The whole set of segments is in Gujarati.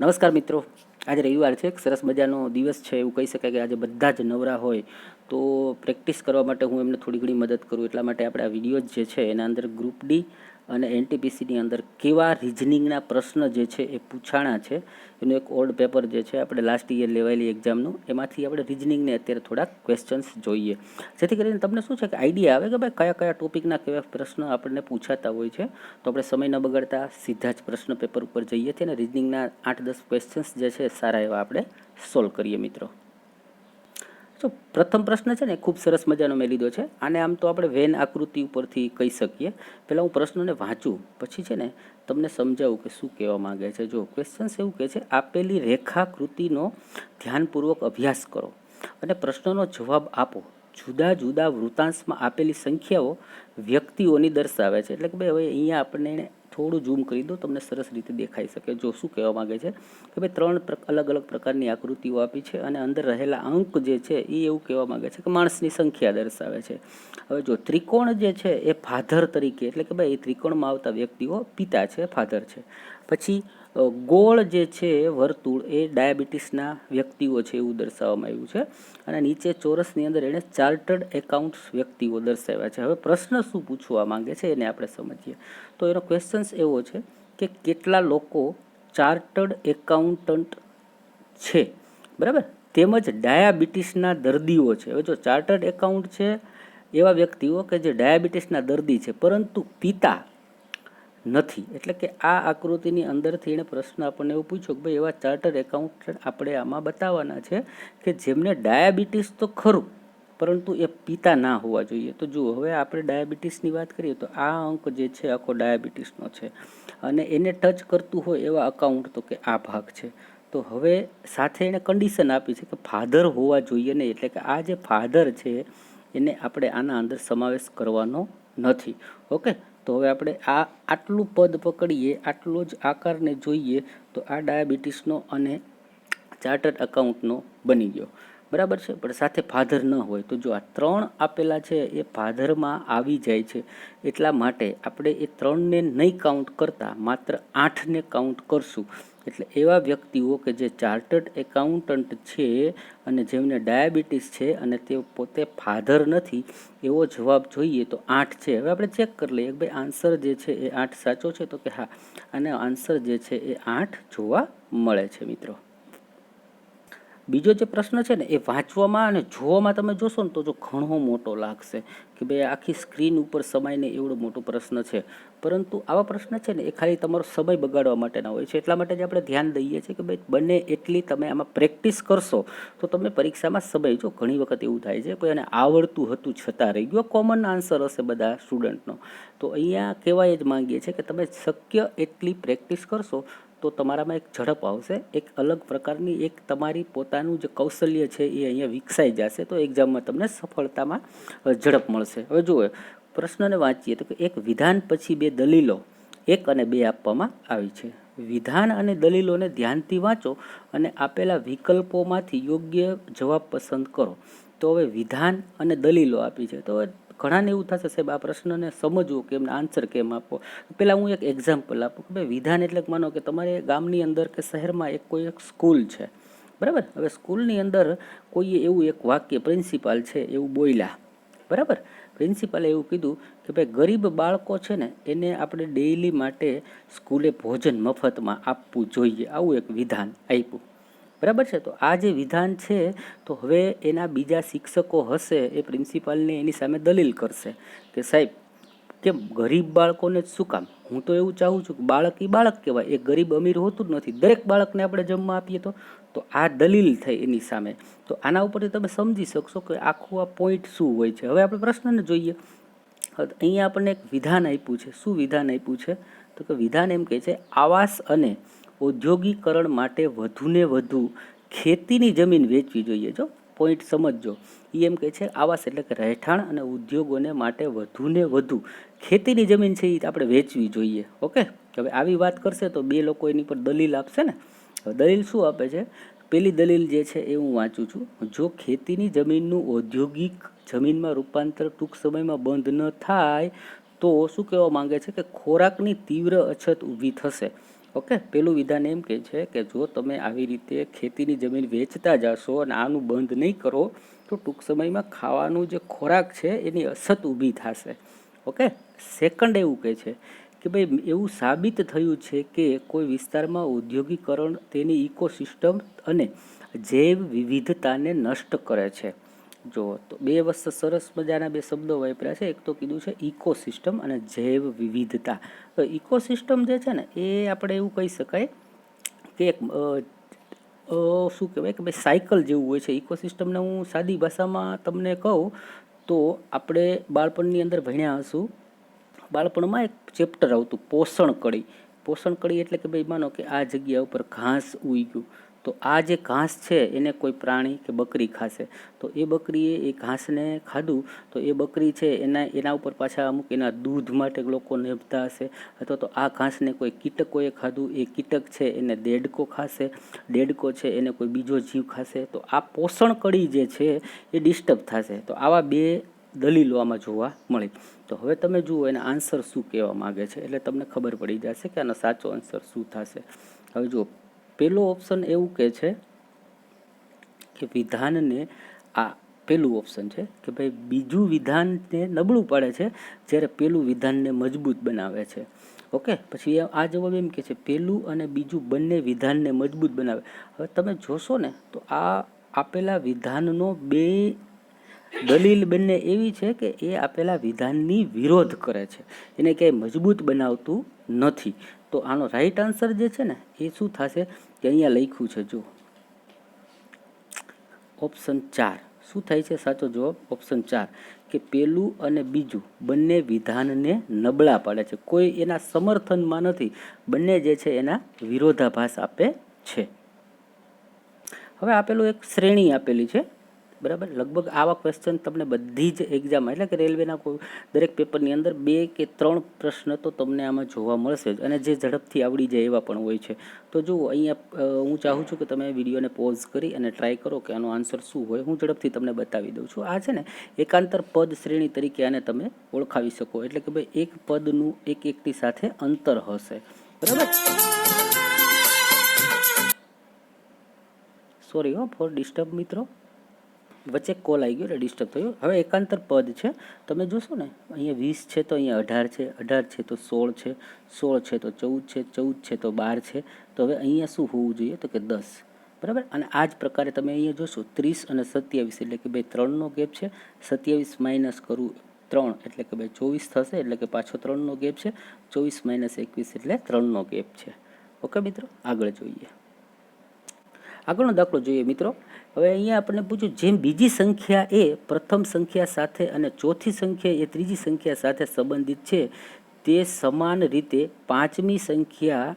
નમસ્કાર મિત્રો. આજે રવિવાર છે. એક સરસ મજાનો દિવસ છે. એવું કહી શકાય કે આજે બધા જ નવરા હોય. તો પ્રેક્ટિસ કરવા માટે હું એમને થોડી ઘણી મદદ કરું. એટલા માટે આપણે આ વીડિયો જે છે, એના અંદર ગ્રુપ ડી અને એનટીપીસીની અંદર કેવા રિઝનિંગના પ્રશ્ન જે છે એ પૂછાણા છે, એનું એક ઓલ્ડ પેપર જે છે આપણે લાસ્ટ ઇયર લેવાયેલી એક્ઝામનું એમાંથી આપણે રિઝનિંગને અત્યારે થોડાક ક્વેશ્ચન્સ જોઈએ. જેથી કરીને તમને શું છે કે આઈડિયા આવે કે ભાઈ કયા કયા ટોપિકના કેવા પ્રશ્ન આપણને પૂછાતા હોય છે, તો આપણે સમય ન બગાડતા સીધા જ પ્રશ્ન પેપર ઉપર જઈએ છીએ અને રિઝનિંગના આઠ દસ ક્વેશ્ચન્સ જે છે સારા એવા આપણે સોલ્વ કરીએ મિત્રો. તો પ્રથમ પ્રશ્ન છે ને ખૂબ સરસ મજાનો મેં લીધો છે. આને આમ તો આપણે વેન આકૃતિ ઉપરથી કહી શકીએ. પહેલાં હું પ્રશ્નને વાંચું, પછી છે ને તમને સમજાવું કે શું કહેવા માગે છે. જો ક્વેશ્ચન્સ એવું કહે છે, આપેલી રેખાકૃતિનો ધ્યાનપૂર્વક અભ્યાસ કરો અને પ્રશ્નનો જવાબ આપો. જુદા જુદા વૃતાંશમાં આપેલી સંખ્યાઓ વ્યક્તિઓની દર્શાવે છે. એટલે કે ભાઈ, હવે અહીંયા આપણને થોડું ઝૂમ કરી દો, તમને સરસ રીતે દેખાઈ શકે. જો શું કહેવા માંગે છે કે ભાઈ ત્રણ અલગ અલગ પ્રકારની આકૃતિઓ આપી છે અને અંદર રહેલા અંક જે છે એ એવું કહેવા માંગે છે કે માણસની સંખ્યા દર્શાવે છે. હવે જો ત્રિકોણ જે છે એ ફાધર તરીકે, એટલે કે ભાઈ એ ત્રિકોણમાં આવતા વ્યક્તિઓ પિતા છે, ફાધર છે. પછી ગોળ જે છે વર્તુળ એ ડાયાબિટીસના વ્યક્તિઓ છે એવું દર્શાવવામાં આવ્યું છે. અને નીચે ચોરસની અંદર એણે ચાર્ટર્ડ એકાઉન્ટ્સ વ્યક્તિઓ દર્શાવ્યા છે. હવે પ્રશ્ન શું પૂછવા માંગે છે એને આપણે સમજીએ. તો એનો ક્વેશ્ચન્સ એવો છે કે કેટલા લોકો ચાર્ટર્ડ એકાઉન્ટન્ટ છે? બરાબર? તેમજ ડાયાબિટીસના દર્દીઓ છે. હવે જો ચાર્ટર્ડ એકાઉન્ટ છે એવા વ્યક્તિઓ કે જે ડાયાબિટીસના દર્દી છે, પરંતુ પિતા નથી. એટલે કે આ આકૃતિની અંદરથી એણે પ્રશ્ન આપણને એવું પૂછ્યો કે ભાઈ એવા ચાર્ટર એકાઉન્ટન્ટ આપણે આમાં બતાવવાના છે કે જેમને ડાયાબિટીસ તો ખરું, પરંતુ એ પિતા ના હોવા જોઈએ. તો જુઓ, હવે આપણે ડાયાબિટીસની વાત કરીએ તો આ અંક જે છે આખો ડાયાબિટીસનો છે અને એને ટચ કરતું હોય એવા અકાઉન્ટ તો કે આ ભાગ છે. તો હવે સાથે એણે કન્ડિશન આપી છે કે ફાધર હોવા જોઈએ નહીં, એટલે કે આ જે ફાધર છે એને આપણે આના અંદર સમાવેશ કરવાનો નથી. ઓકે તો હવે આપણે આ આટલું પદ પકડીએ, આટલો જ આકારને જોઈએ, તો આ ડાયાબિટીસનો અને ચાર્ટર્ડ અકાઉન્ટનો બની ગયો. બરાબર છે? પણ સાથે ફાધર ન હોય. તો જો આ ત્રણ આપેલા છે, એ ફાધરમાં આવી જાય છે. એટલા માટે આપણે એ ત્રણને નહીં કાઉન્ટ કરતા, માત્ર આઠને કાઉન્ટ કરશું. એટલે એવા વ્યક્તિઓ કે જે ચાર્ટર્ડ એકાઉન્ટન્ટ છે અને જેમને ડાયાબિટીસ છે અને તે પોતે ફાધર નથી, એવો જવાબ જોઈએ તો આઠ છે. હવે આપણે ચેક કરી લઈએ ભાઈ આન્સર જે છે એ આઠ સાચો છે તો કે હા. અને આન્સર જે છે એ આઠ જોવા મળે છે મિત્રો. બીજો જે પ્રશ્ન છે ને, એ વાંચવામાં અને જોવામાં તમે જોશો ને તો જો ઘણો મોટો લાગશે કે ભાઈ આખી સ્ક્રીન ઉપર સમયને એવડો મોટો પ્રશ્ન છે. પરંતુ આવા પ્રશ્ન છે ને, એ ખાલી તમારો સમય બગાડવા માટેના હોય છે. એટલા માટે જ આપણે ધ્યાન દઈએ છીએ કે ભાઈ બને એટલી તમે આમાં પ્રેક્ટિસ કરશો તો તમે પરીક્ષામાં સમય, જો ઘણી વખત એવું થાય છે, કોઈ એને આવડતું હતું છતાં રહી ગયો કોમન આન્સર હશે બધા સ્ટુડન્ટનો તો અહીંયા કહેવાય જ માંગીએ છીએ કે તમે શક્ય એટલી પ્રેક્ટિસ કરશો તો તમારામાં એક ઝડપ આવશે, એક અલગ પ્રકારની એક તમારી પોતાનું જે કૌશલ્ય છે એ અહીંયા વિકસાઈ જશે, તો એક્ઝામમાં તમને સફળતામાં ઝડપ મળશે. હવે જુઓ, પ્રશ્નને વાંચીએ તો કે એક વિધાન પછી બે દલીલો, એક અને બે આપવામાં આવી છે. વિધાન અને દલીલોને ધ્યાનથી વાંચો અને આપેલા વિકલ્પોમાંથી યોગ્ય જવાબ પસંદ કરો. તો હવે વિધાન અને દલીલો આપી છે. તો ઘણાને એવું થશે, સાહેબ, આ પ્રશ્નને સમજવું કે એમને આન્સર કેમ આપો. પહેલાં હું એક એક્ઝામ્પલ આપું. કે ભાઈ, વિધાન એટલે માનો કે તમારે ગામની અંદર કે શહેરમાં એક કોઈ એક સ્કૂલ છે. બરાબર? હવે સ્કૂલની અંદર કોઈએ એવું એક વાક્ય પ્રિન્સિપાલ છે, એવું બોલ્યા. બરાબર? પ્રિન્સિપાલે એવું કીધું કે ભાઈ, ગરીબ બાળકો છે ને, એને આપણે ડેઈલી માટે સ્કૂલે ભોજન મફતમાં આપવું જોઈએ. આવું એક વિધાન આપ્યું. બરાબર છે? તો આ જે વિધાન છે, તો હવે એના બીજા શિક્ષકો હશે એ પ્રિન્સિપાલને એની સામે દલીલ કરશે કે સાહેબ કે ગરીબ બાળકોને જ શું કામ? હું તો એવું ચાહું છું કે બાળક એ બાળક કહેવાય. એ ગરીબ અમીર હોતું જ નથી. દરેક બાળકને આપણે જમવા આપીએ તો? તો આ દલીલ થઈ એની સામે. તો આના ઉપરથી તમે સમજી શકશો કે આખું આ પોઈન્ટ શું હોય છે? હવે આપણે પ્રશ્નને જોઈએ. અહીંયા આપણને એક વિધાન આપ્યું છે. શું વિધાન આપ્યું છે? તો કે વિધાન એમ કહે છે, આવાસ અને ઔદ્યોગિકરણ માટે વધુને વધુ ખેતીની જમીન વેચવી જોઈએ. જો પોઈન્ટ સમજજો. એ એમ કહે છે, આવાસ એટલે કે રહેઠાણ અને ઉદ્યોગોને માટે વધુને વધુ ખેતીની જમીન છે એ આપણે વેચવી જોઈએ. ઓકે? હવે આવી વાત કરશે તો બે લોકો એની પર દલીલ આપશે ને? હવે દલીલ શું આપે છે? પેલી દલીલ જે છે એ હું વાંચું છું. જો ખેતીની જમીનનું ઔદ્યોગિક જમીનમાં રૂપાંતર ટૂંક સમયમાં બંધ ન થાય, તો શું કહેવા માંગે છે કે ખોરાકની તીવ્ર અછત ઊભી થશે? ઓકે, પેલું વિધાન એમ કહે છે કે જો તમે આવી રીતે ખેતીની જમીન વેચતા જશો અને આનું બંધ નહીં કરો, તો ટૂંક સમયમાં ખાવાનું જે ખોરાક છે એની અછત ઊભી થશે. ઓકે સેકન્ડ એવું કહે છે કે ભાઈ, એવું સાબિત થયું છે કે કોઈ વિસ્તારમાં ઔદ્યોગિકરણ તેની ઇકોસિસ્ટમ અને જૈવ વિવિધતાને નષ્ટ કરે છે. જો તો બે વસ્તુ સરસ મજાના બે શબ્દો વાપર્યા છે. એક તો કીધું છે ઇકોસિસ્ટમ અને જૈવ વિવિધતા. તો ઇકોસિસ્ટમ જે છે ને, એ આપણે એવું કહી શકાય કે એક શું કહેવાય કે ભાઈ સાયકલ જેવું હોય છે. ઇકોસિસ્ટમને હું સાદી ભાષામાં તમને કહું તો આપણે બાળપણની અંદર ભણ્યા હશું. બાળપણમાં એક ચેપ્ટર આવતું, પોષણ કળી. પોષણ કળી એટલે કે ભાઈ માનો કે આ જગ્યા ઉપર ઘાસ ઉગ્યું તો આ જે ઘાસ છે, એને કોઈ પ્રાણી કે બકરી ખાશે. તો એ બકરીએ એ ઘાસને ખાધું, તો એ બકરી છે, એના એના ઉપર પાછા અમુક એના દૂધ માટે લોકો નેભતા હશે, અથવા તો આ ઘાસને કોઈ કીટકોએ ખાધું, એ કીટક છે, એને દેડકો ખાશે, દેડકો છે, એને કોઈ બીજો જીવ ખાશે. તો આ પોષણ કળી જે છે, એ ડિસ્ટર્બ થશે. તો આવા બે દલીલો આમાં જોવા મળી. તો હવે તમે જુઓ એના આન્સર શું કહેવા માગે છે, એટલે તમને ખબર પડી જશે કે આનો સાચો આન્સર શું થશે. હવે જુઓ પેલો ઓપ્શન એવું કહે છે કે વિધાનને આ પેલું ઓપ્શન છે કે ભાઈ બીજું વિધાનને નબળું પાડે છે જ્યારે પેલું વિધાનને મજબૂત બનાવે છે. ઓકે પછી આ જવાબ એમ કે છે, પેલું અને બીજું બંને વિધાનને મજબૂત બનાવે. હવે તમે જોશો ને, તો આ આપેલા વિધાનનો બે દલીલ બંને એવી છે કે એ આપેલા વિધાનની વિરોધ કરે છે. એને ક્યાંય મજબૂત બનાવતું નથી. તો આનો રાઈટ આન્સર જે છે ને, એ શું થશે કે અહીંયા લખ્યું છે જો ઓપ્શન ચાર. શું થાય છે? સાચો જવાબ ઓપ્શન ચાર. કે પેલું અને બીજું બંને વિધાનને નબળા પાડે છે. કોઈ એના સમર્થનમાં નથી. બંને જે છે એના વિરોધાભાસ આપે છે. હવે આપેલું એક શ્રેણી આપેલી છે. બરાબર? લગભગ આવા ક્વેશ્ચન તમને બધી જ એક્ઝામ એટલે કે રેલવેના કોઈ, દરેક પેપરની અંદર બે કે ત્રણ પ્રશ્ન તો તમને આમાં જોવા મળશે જ. અને જે ઝડપથી આવડી જાય એવા પણ હોય છે. તો જુઓ, અહીંયા હું ચાહું છું કે તમે વિડીયોને પોઝ કરી અને ટ્રાય કરો કે આનો આન્સર શું હોય. હું ઝડપથી તમને બતાવી દઉં છું. આ છે ને, એકાંતર પદ શ્રેણી તરીકે આને તમે ઓળખાવી શકો. એટલે કે ભાઈ, એક પદનું એક એકની સાથે અંતર હશે. બરાબર? સોરી હો ફોર ડિસ્ટર્બ મિત્રો. વચ્ચે કોલ આવી ગયો, એટલે ડિસ્ટર્બ થયું. હવે એકાંતર પદ છે. તમે જોશો ને, અહીંયા વીસ છે તો અહીંયા અઢાર છે. અઢાર છે તો સોળ છે. સોળ છે તો ચૌદ છે. ચૌદ છે તો બાર છે. તો હવે અહીંયા શું હોવું જોઈએ? તો કે દસ. બરાબર? અને આ જ પ્રકારે તમે અહીંયા જોશો, ત્રીસ અને સત્યાવીસ, એટલે કે ભાઈ ત્રણનો ગેપ છે. સત્યાવીસ માઇનસ કરું ત્રણ, એટલે કે ભાઈ ચોવીસ થશે, એટલે કે પાછો ત્રણનો ગેપ છે. ચોવીસ માઇનસ એકવીસ, એટલે ત્રણનો ગેપ છે. ઓકે મિત્રો? આગળ જોઈએ. આગળનો દાખલો જોઈએ મિત્રો. હવે અહીંયા આપણને પૂછ્યું, જેમ બીજી સંખ્યા એ પ્રથમ સંખ્યા સાથે અને ચોથી સંખ્યા એ ત્રીજી સંખ્યા સાથે સંબંધિત છે, તે સમાન રીતે પાંચમી સંખ્યા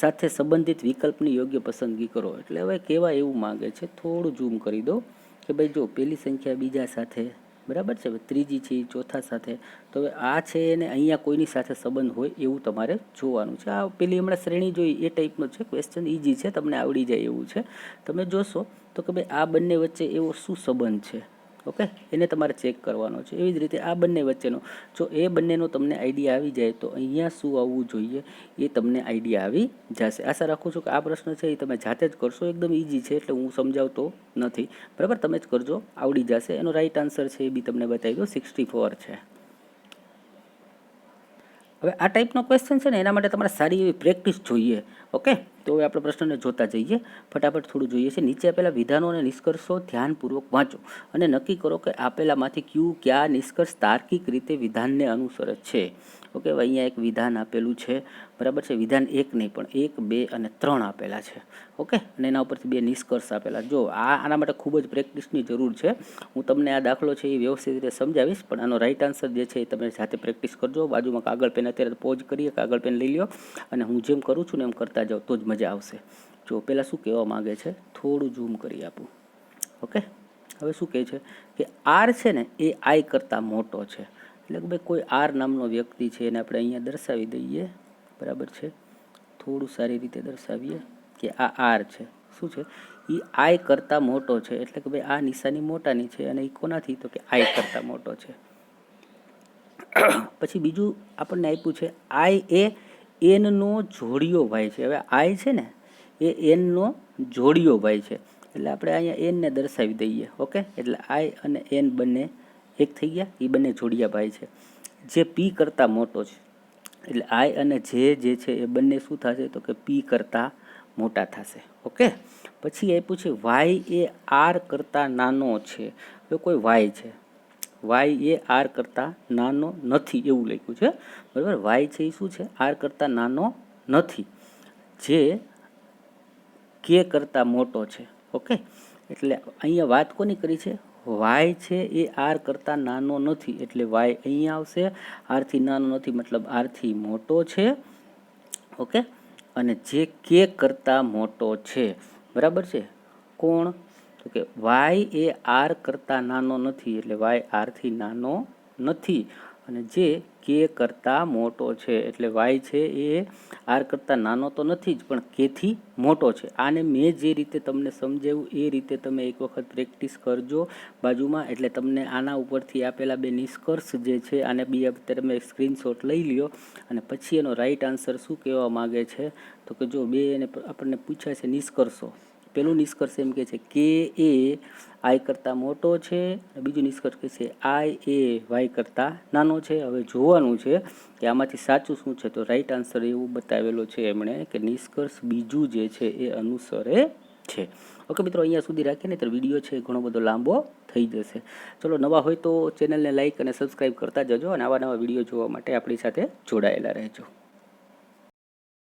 સાથે સંબંધિત વિકલ્પની યોગ્ય પસંદગી કરો. એટલે હવે કહેવા એવું માંગે છે? થોડું ઝૂમ કરી દો કે ભાઈ જો પેલી સંખ્યા બીજા સાથે બરાબર છે? હવે ત્રીજી છે, ચોથા સાથે. તો હવે આ છે એને અહીંયા કોઈની સાથે સંબંધ હોય એવું તમારે જોવાનું છે. આ પેલી હમણાં શ્રેણી જોઈ, એ ટાઈપનો છે ક્વેશ્ચન ઇઝી છે, તમને આવડી જાય એવું છે. તમે જોશો તો કે ભાઈ આ બંને વચ્ચે એવો શું સંબંધ છે? ઓકે? એને તમારે ચેક કરવાનો છે. એવી જ રીતે આ બંને વચ્ચેનો. જો એ બંનેનો તમને આઈડિયા આવી જાય તો અહીંયા શું આવવું જોઈએ એ તમને આઈડિયા આવી જશે. આશા રાખું છું કે આ પ્રશ્ન છે એ તમે જાતે જ કરશો. એકદમ ઇઝી છે એટલે હું સમજાવતો નથી. બરાબર? તમે જ કરજો. આવડી જશે. એનો રાઈટ આન્સર છે એ બી તમને બતાવી દો સિક્સટી ફોર છે. હવે આ ટાઈપનો ક્વેશ્ચન છે ને એના માટે તમારે સારી એવી પ્રેક્ટિસ જોઈએ. ઓકે? તો હવે આપણે પ્રશ્નને જોતા જઈએ. ફટાફટ થોડું જોઈએ છે. નીચે આપેલા વિધાનો અને નિષ્કર્ષો ધ્યાનપૂર્વક વાંચો અને નક્કી કરો કે આપેલામાંથી ક્યુ, કયા નિષ્કર્ષ તાર્કિક રીતે વિધાનને અનુસરે છે. ઓકે અહીંયા એક વિધાન આપેલું છે. બરાબર છે? વિધાન એક નહીં, પણ એક, બે અને ત્રણ આપેલા છે. ઓકે? અને એના ઉપરથી બે નિષ્કર્ષ આપેલા. જો, આ આના માટે ખૂબ જ પ્રેક્ટિસની જરૂર છે. હું તમને આ દાખલો છે એ વ્યવસ્થિત રીતે સમજાવીશ, પણ આનો રાઈટ આન્સર જે છે એ તમે જાતે પ્રેક્ટિસ કરજો. બાજુમાં કાગળ પેન અત્યારે પોઝ કરીએ, કાગળ પેન લઈ લો અને હું જેમ કરું છું ને એમ કરતા જાઉં તો જ મજા આવશે. જો પહેલાં શું કહેવા માગે છે? થોડું ઝૂમ કરી આપું. ઓકે હવે શું કહે છે? કે આર છે ને, એ આઈ કરતાં મોટો છે. એટલે કે ભાઈ કોઈ આર નામનો વ્યક્તિ છે એને આપણે અહીંયા દર્શાવી દઈએ. બરાબર છે? થોડું સારી રીતે દર્શાવીએ કે આ આર છે. શું છે? એ આઈ કરતાં મોટો છે. એટલે કે ભાઈ આ નિશાની મોટાની છે અને એ કોનાથી? તો કે આઈ કરતાં મોટો છે. પછી બીજું આપણને આપ્યું છે આઈ એ એનનો જોડિયો ભાઈ છે. હવે આઈ છે ને, એ એનનો જોડિયો ભાઈ છે. એટલે આપણે અહીંયા એનને દર્શાવી દઈએ, ઓકે? એટલે આઈ અને એન બંને એક થઈ ગયા એ બંને જોડિયા ભાઈ છે. જે પી કરતાં મોટો છે. એટલે આઈ અને જે જે છે એ બંને શું થશે? તો કે પી કરતાં મોટા થશે, ઓકે? પછી આપ્યું છે વાય એ આર કરતાં નાનો છે. હવે કોઈ વાય છે? વાય એ આર કરતાં નાનો નથી એવું લખ્યું છે. બરાબર? વાય છે એ શું છે? આર કરતાં નાનો નથી. જે કે કરતાં મોટો છે. ઓકે? એટલે અહીંયા વાત કોની કરી છે? વાય છે એ આર કરતાં નાનો નથી. એટલે વાય અહીંયા આવશે. આરથી નાનો નથી મતલબ આરથી મોટો છે. ઓકે? અને જે કે કરતાં મોટો છે. બરાબર છે? કોણ? તો કે વાય એ આર કરતાં નાનો નથી, એટલે વાય આરથી નાનો નથી. અને જે કે કરતાં મોટો છે, એટલે વાય છે એ આર કરતાં નાનો તો નથી જ, પણ કેથી મોટો છે. આને મેં જે રીતે તમને સમજાવ્યું, એ રીતે તમે એક વખત પ્રેક્ટિસ કરજો બાજુમાં, એટલે તમને આના ઉપરથી આપેલા બે નિષ્કર્ષ જે છે, આને બી તમે સ્ક્રીનશોટ લઈ લ્યો. અને પછી એનો રાઈટ આન્સર શું કહેવા માગે છે? તો કે જો બે એને આપણને પૂછ્યા છે નિષ્કર્ષો. પેલું નિષ્કર્ષ એમ કે છે કે એ આઈ કરતાં મોટો છે, બીજું નિષ્કર્ષ કે છે આઈ એ વાય કરતાં નાનો છે. હવે જોવાનું છે કે આમાંથી સાચું શું છે. તો રાઈટ આન્સર એવું બતાવેલો છે એમણે કે નિષ્કર્ષ બીજું જે છે એ અનુસરે છે. ઓકે મિત્રો, અહીંયા સુધી રાખીને તો વીડિયો છે ઘણો બધો લાંબો થઈ જશે. ચલો, નવા હોય તો ચેનલને લાઇક અને સબસ્ક્રાઈબ કરતા જજો અને આવા નવા વીડિયો જોવા માટે આપણી સાથે જોડાયેલા રહેજો.